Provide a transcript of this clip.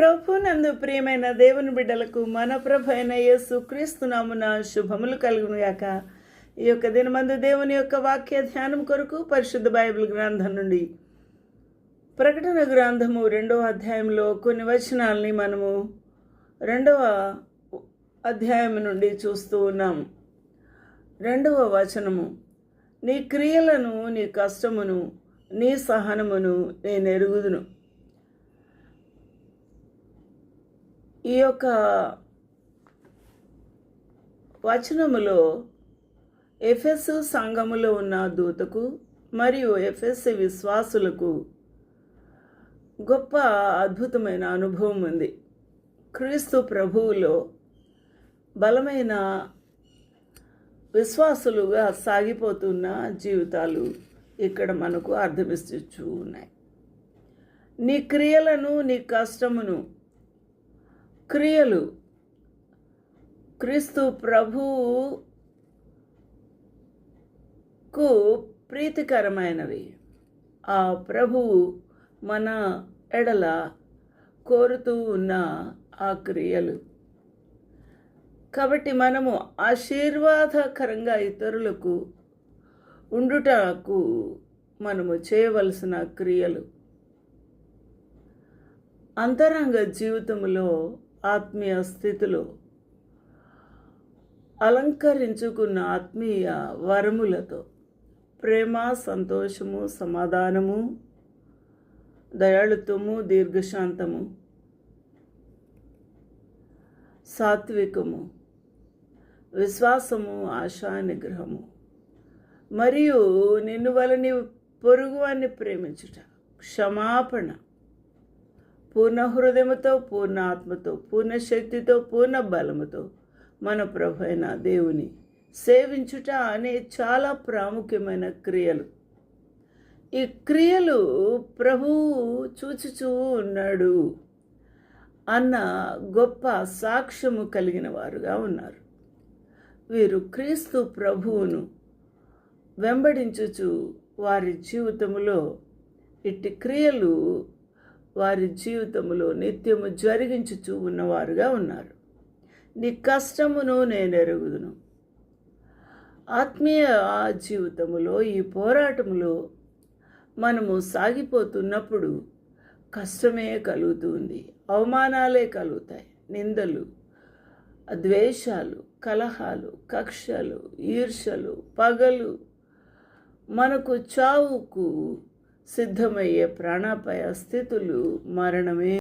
ప్రభు నందు ప్రియమైన దేవుని బిడ్డలకు మన ప్రభు అయిన యేసు శుభములు కలుగును గాక ఈ యొక్క దినమందు దేవుని యొక్క వాక్య ధ్యానం కొరకు పరిశుద్ధ బైబిల్ గ్రంథం నుండి ప్రకటన గ్రంథము రెండవ అధ్యాయంలో కొన్ని వచనాల్ని మనము రెండవ అధ్యాయం నుండి చూస్తూ ఉన్నాం. రెండవ వచనము నీ క్రియలను నీ కష్టమును నీ సహనమును నేను ఎరుగుదును. ఈ యొక్క వచనములో ఎఫెస్ సంఘములో ఉన్న దూతకు మరియు ఎఫ్ఎస్ విశ్వాసులకు గొప్ప అద్భుతమైన అనుభవం ఉంది. క్రీస్తు ప్రభువులో బలమైన విశ్వాసులుగా సాగిపోతున్న జీవితాలు ఇక్కడ మనకు అర్థమిస్తూ ఉన్నాయి నీ క్రియలను నీ కష్టమును క్రియలు. క్రీస్తు ప్రభువుకు ప్రీతికరమైనవి. ఆ ప్రభువు మన ఎడల కోరుతూ ఉన్న ఆ క్రియలు. కాబట్టి మనము ఆశీర్వాదకరంగా ఇతరులకు ఉండుటకు మనము చేయవలసిన క్రియలు. అంతరంగ జీవితంలో ఆత్మీయ స్థితిలో. అలంకరించుకున్న ఆత్మీయ వరములతో ప్రేమ సంతోషము సమాధానము దయాళుత్వము దీర్ఘశాంతము సాత్వికము విశ్వాసము ఆశా నిగ్రహము మరియు నిన్ను వలని పొరుగువాన్ని ప్రేమించుట క్షమాపణ. పూర్ణ హృదయముతో పూర్ణ ఆత్మతో పూర్ణ శక్తితో పూర్ణ బలముతో మన ప్రభు అయిన దేవుని సేవించుట అనే చాలా ప్రాముఖ్యమైన క్రియలు. ఈ క్రియలు ప్రభువు చూచుచూ ఉన్నాడు అన్న గొప్ప సాక్ష్యము కలిగిన వారుగా ఉన్నారు. వీరు క్రీస్తు ప్రభువును వెంబడించుచు వారి జీవితములో ఇట్టి క్రియలు వారి జీవితంలో నిత్యము జరిగించుచూ ఉన్నవారుగా ఉన్నారు. నీ కష్టమును నేను ఎరుగుదును ఆత్మీయ జీవితములో ఈ పోరాటములో మనము సాగిపోతున్నప్పుడు కష్టమే కలుగుతుంది అవమానాలే కలుగుతాయి నిందలు ద్వేషాలు కలహాలు కక్షలు ఈర్షలు పగలు మనకు చావుకు సిద్ధమయ్యే ప్రాణాపాయ స్థితులు మరణమే.